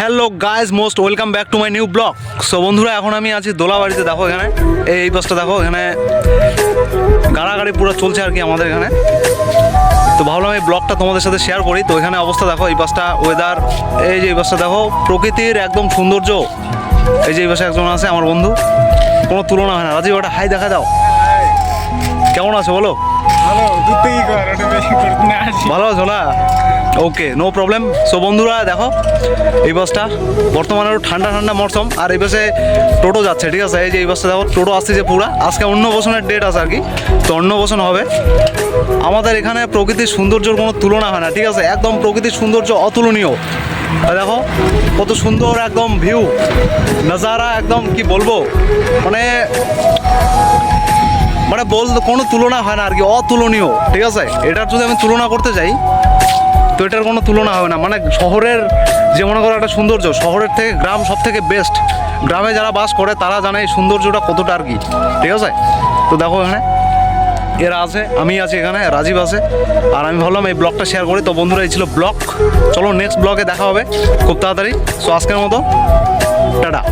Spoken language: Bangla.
Hello guys most welcome back to my new blog so বন্ধুরা এখন আমি আছি দোলাবাড়িতে দেখো এখানে। এই এই বাসটা দেখো এখানে গাড়াগাড়ি পুরো চলছে আর কি আমাদের এখানে। তো ভাবলাম এই ব্লগটা তোমাদের সাথে শেয়ার করি। তো এখানে অবস্থা দেখো এই বাসটা ওয়েদার এই যে এই বাসটা দেখো প্রকৃতির একদম সৌন্দর্য। এই যে এই বাসে একজন আছে আমার বন্ধু। কোনো তুলনা হয় না। রাজীব ওটা হাই দেখা দাও। কেমন আছে বলো? ভালো আছো না? ওকে নো প্রবলেম সো বন্ধুরা, দেখো, এই বাসটা বর্তমানে ঠান্ডা ঠান্ডা মরশুম আর এই বাসে টোটো যাচ্ছে, ঠিক আছে? এই যে এই বাসটা, দেখো, টোটো আসতেছে পুরা। আজকে অন্য বছরের ডেট আছে আর কি, তো অন্য বছর হবে। আমাদের এখানে প্রকৃতির সৌন্দর্যর কোনো তুলনা হয় না, ঠিক আছে? একদম প্রকৃতির সৌন্দর্য অতুলনীয়। দেখো, কত সুন্দর একদম ভিউ নজারা একদম, কি বলব? মানে মানে বল, কোনো তুলনা হয় না আর কি, অতুলনীয়, ঠিক আছে? এটার যদি আমি তুলনা করতে যাই তো এটার কোনো তুলনা হবে না। মানে শহরের যে মনে করো একটা সৌন্দর্য, শহরের থেকে গ্রাম সব থেকে বেস্ট গ্রামে যারা বাস করে, তারা জানে এই সৌন্দর্যটা কতটা আর কি। ঠিক আছে? তো দেখো এখানে, এরা আছে, আমি আছি এখানে, রাজীব আছে। আর আমি ভাবলাম এই ব্লগটা শেয়ার করি। তো বন্ধুরা, এই ছিল ব্লগ চলো নেক্সট ব্লগে দেখা হবে খুব তাড়াতাড়ি। সো আজকের মতো, টাটা।